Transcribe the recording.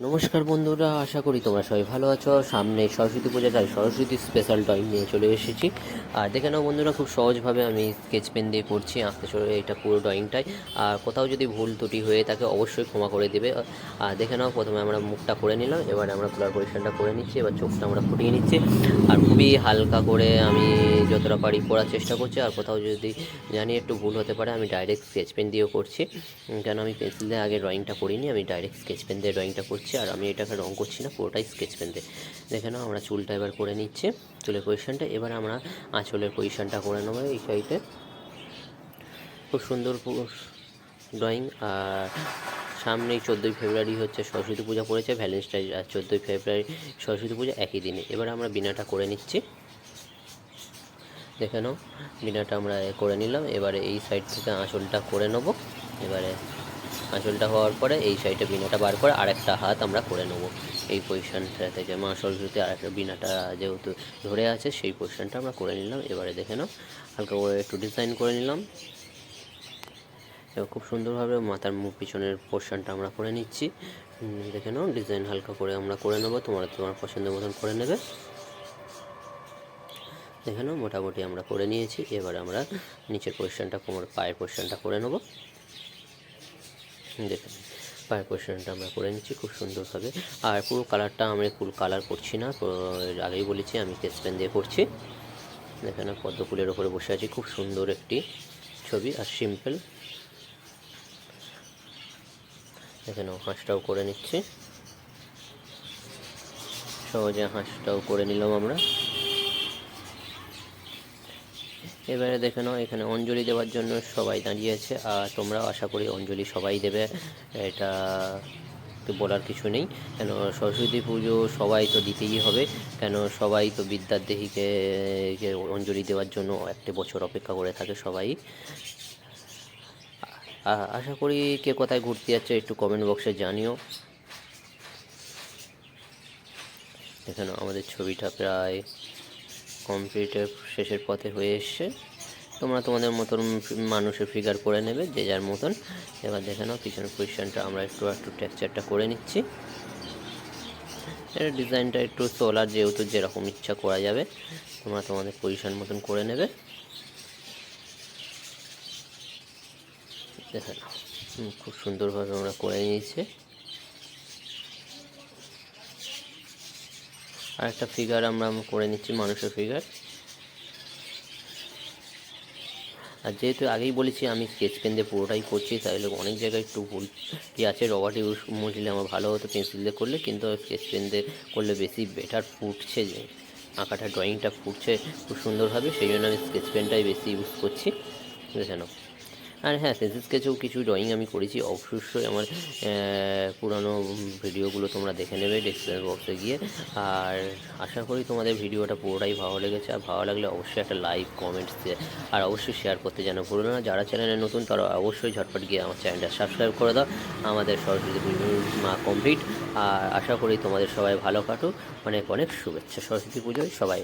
নমস্কার বন্ধুরা, আশা করি তোমরা সবাই ভালো আছো। সামনে সরস্বতী পূজা, তাই সরস্বতী স্পেশাল ড্রয়িং নিয়ে চলে এসেছি। আর দেখে নাও বন্ধুরা, খুব সহজভাবে আমি স্কেচ পেন দিয়ে করছি আঁকতে চলে এটা পুরো ড্রয়িংটাই আর কোথাও যদি ভুল ত্রুটি হয়ে থাকে, অবশ্যই ক্ষমা করে দেবে। আর দেখে নাও, প্রথমে আমরা মুখটা করে নিলাম, এবার আমরা কালার পরিষ্কারটা করে নিচ্ছি, এবার চোখটা আমরা ফুটিয়ে নিচ্ছি। আর খুবই হালকা করে আমি যতটা পারি করার চেষ্টা করছি, আর কোথাও যদি জানি একটু ভুল হতে পারে, আমি ডাইরেক্ট স্কেচ পেন দিয়েও করছি। কেন আমি পেন্সিল দিয়ে আগে ড্রয়িংটা করিনি, আমি ডাইরেক্ট স্কেচ পেন দিয়ে ড্রয়িংটা করছি। আর আমি এটাকে রং করছি না, পুরোটাই স্কেচ পেন দিয়ে দেখে নাও, আমরা চুলটা এবার করে নিচ্ছি, চুলের পজিশনটা এবার আমরা আঁচলের পজিশনটা করে নেব এই সাইডে খুব সুন্দর ড্রয়িং আর সামনেই চোদ্দোই ফেব্রুয়ারি হচ্ছে সরস্বতী পূজা পড়েছে ভ্যালেন্টাইন আর চোদ্দোই ফেব্রুয়ারি সরস্বতী পূজা একই দিনে। এবার আমরা বিনাটা করে নিচ্ছি। দেখে নাও, বিনাটা আমরা করে নিলাম। এবারে এই সাইড থেকে আঁচলটা করে নেব। এবারে আঁচলটা হওয়ার পরে এই সাইডে বিনাটা বার করে আরেকটা হাত আমরা করে নেব। এই পজিশনটা থেকে মা সরস্বতী আরেকটা বিনাটা যেহেতু ধরে আছে, সেই পজিশনটা আমরা করে নিলাম। এবারে দেখে নাও, হালকা করে একটু ডিজাইন করে নিলাম। খুব সুন্দরভাবে মাথার মুখ পিছনের পোর্শনটা আমরা করে নিচ্ছি। দেখে নাও ডিজাইন হালকা করে আমরা করে নেব। তোমার তোমার পছন্দের মতন করে নেবে। দেখে নাও, মোটামুটি আমরা করে নিয়েছি। এবার আমরা নিচের পোর্শনটা কোমর পায়ের পোর্শনটা করে নেব। দেখে নিন। পায়ের পোর্শনটা আমরা করে নিচ্ছি, খুব সুন্দরভাবে আর পুরো কালারটা আমি ফুল কালার করছি না আগেই বলেছি, আমি কেস পেন দিয়ে করছি। দেখে না পদ্ম ফুলের ওপরে বসে আছি, খুব সুন্দর একটি ছবি, আর সিম্পল দেখে নাও হাঁসটাও করে নিচ্ছি। সহজে হাঁসটাও করে নিলাম আমরা। এবারে দেখে নাও, এখানে অঞ্জলি দেওয়ার জন্য সবাই দাঁড়িয়েছে, আর তোমরা আশা করি অঞ্জলি সবাই দেবে। এটা তো বলার কিছু নেই। কেন সরস্বতী পুজো সবাই তো দিতেই হবে। কেন সবাই তো বিদ্যার দেহীকে অঞ্জলি দেওয়ার জন্য একটি বছর অপেক্ষা করে থাকে সবাই। আশা করি কে কোথায় ঘুরতে যাচ্ছে একটু কমেন্ট বক্সে জানিও। দেখে নাও, আমাদের ছবিটা প্রায় কমপ্লিটের শেষের পথে হয়ে এসছে। তোমরা তোমাদের মতন মানুষের ফিগার করে নেবে, যে যার মতন। এবার দেখে নাও পিছনের পজিশনটা আমরা একটু একটু টেক্সচারটা করে নিচ্ছি। এর ডিজাইনটা একটু সোলার যেহেতু যেরকম ইচ্ছা করা যাবে, তোমরা তোমাদের পজিশন মতন করে নেবে। দেখে নাও। খুব সুন্দরভাবে আমরা করে নিয়েছি। আর একটা ফিগার আমরা করে নিচ্ছি, মানুষের ফিগার আর যেহেতু আগেই বলেছি, আমি স্কেচ পেন দিয়ে পুরোটাই করছি, তাহলে অনেক জায়গায় একটু ভুল কি আছে? রবার্ট ইউজ মুছলে আমার ভালো হতো পেন্সিল দিয়ে করলে, কিন্তু স্কেচ পেন দিয়ে করলে বেশি বেটার ফুটছে যে, আঁকাটা ড্রয়িংটা ফুটছে, খুব সুন্দরভাবে সেই জন্য আমি স্কেচ পেনটাই বেশি ইউজ করছি। বুঝে নাও আর হ্যাঁ পেন্সিল স্কেচেও কিছু ড্রয়িং আমি করেছি, অবশ্যই আমার পুরানো ভিডিওগুলো তোমরা দেখে নেবে ডিসক্রিপশন বক্সে গিয়ে। আর আশা করি তোমাদের ভিডিওটা পুরোটাই ভালো লেগেছে। আর ভালো লাগলে অবশ্যই একটা লাইক কমেন্টস দিয়ে আর অবশ্যই শেয়ার করতে যেন ভুলো না। যারা চ্যানেলে নতুন, তারা অবশ্যই ঝটপট গিয়ে আমার চ্যানেলটা সাবস্ক্রাইব করে দাও। আমাদের সরস্বতী পুজো মা কমপ্লিট আর আশা করি তোমাদের সবাই ভালো কাটুক। অনেক অনেক শুভেচ্ছা সরস্বতী পুজোয় সবাই